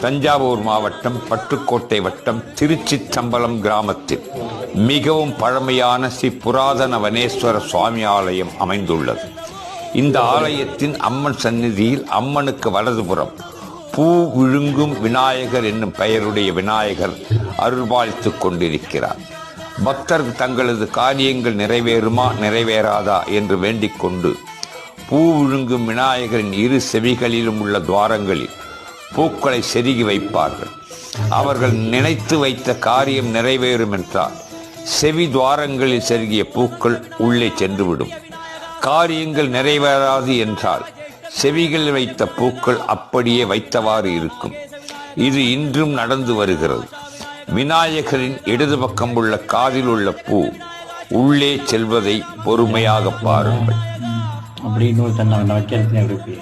தஞ்சாவூர் மாவட்டம் பட்டுக்கோட்டை வட்டம் திருச்சிற்றம்பலம் கிராமத்தில் மிகவும் பழமையான ஸ்ரீ புராதன வனேஸ்வர சுவாமி ஆலயம் அமைந்துள்ளது. இந்த ஆலயத்தின் அம்மன் சந்நிதியில் அம்மனுக்கு வலதுபுறம் பூ விழுங்கும் விநாயகர் என்னும் பெயருடைய விநாயகர் அருள்பாலித்துக் கொண்டிருக்கிறார். பக்தர் தங்களது காரியங்கள் நிறைவேறுமா நிறைவேறாதா என்று வேண்டிக் கொண்டு பூ விழுங்கும் விநாயகரின் இரு செவிகளிலும் உள்ள துவாரங்களில் பூக்களை செருகி வைப்பார்கள். அவர்கள் நினைத்து வைத்த காரியம் நிறைவேறும் என்றால் செவி துவாரங்களில் செருகிய பூக்கள் உள்ளே சென்றுவிடும். காரியங்கள் நிறைவேறாது என்றால் செவிகளில் வைத்த பூக்கள் அப்படியே வைத்தவாறு இருக்கும். இது இன்றும் நடந்து வருகிறது. விநாயகரின் இடது பக்கம் உள்ள காதில் உள்ள பூ உள்ளே செல்வதை பொறுமையாக பாருங்கள். அப்படி இன்னொரு தன்னை வைக்கிறதுல இருக்கு